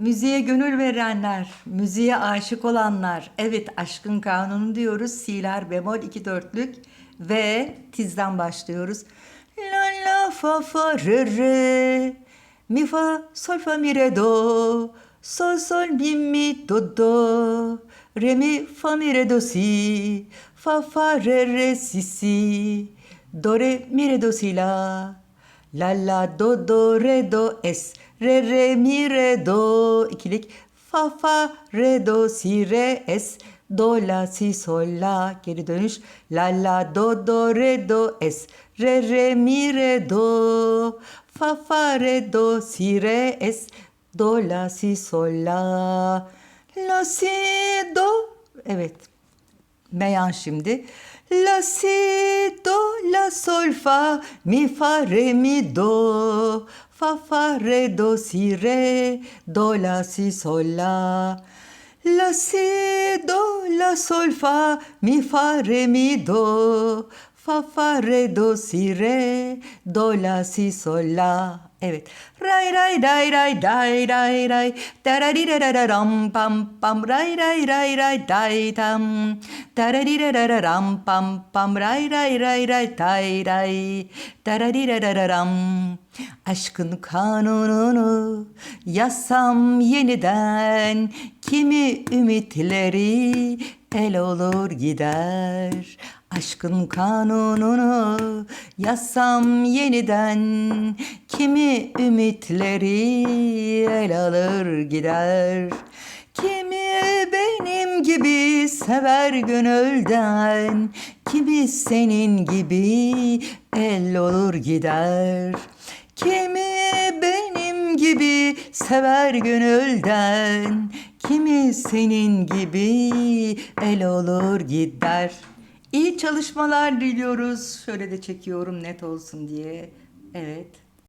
Müziğe gönül verenler, müziğe aşık olanlar. Evet aşkın kanunu diyoruz. Si'ler bemol iki dörtlük ve tizden başlıyoruz. La la fa fa re re mi fa sol fa mi re do sol sol mi mi do do re mi fa mi re do si fa fa re re si si do re mi re do si la La la do do re do es. Re re mi re do. İkilik. Fa fa re do si re es. Do la si sol la. Geri dönüş. La la do do re do es. Re re mi re do. Fa fa re do si re es. Do la si sol la. La si do. Evet. Beyan şimdi. La si do sol fa mi fa re mi do. Fa fa re do si re do la si sol la. La si do la sol fa mi fa re mi do. Fa fa re do si re do la si sol la Evet. Ray ray ray ray day day ray. Darariraram pam pam ray ray ray ray day tam. Darariraram pam pam ray ray ray ray day ray. Darariraram. Aşkın kanununu yazsam yeniden kimi ümitleri el olur gider. Aşkın kanununu yazsam yeniden kimi ümitleri el alır gider. Kimi benim gibi sever gönülden, kimi senin gibi el olur gider. Kimi benim gibi sever gönülden, kimi senin gibi el olur gider. İyi çalışmalar diliyoruz. Şöyle de çekiyorum net olsun diye. Evet.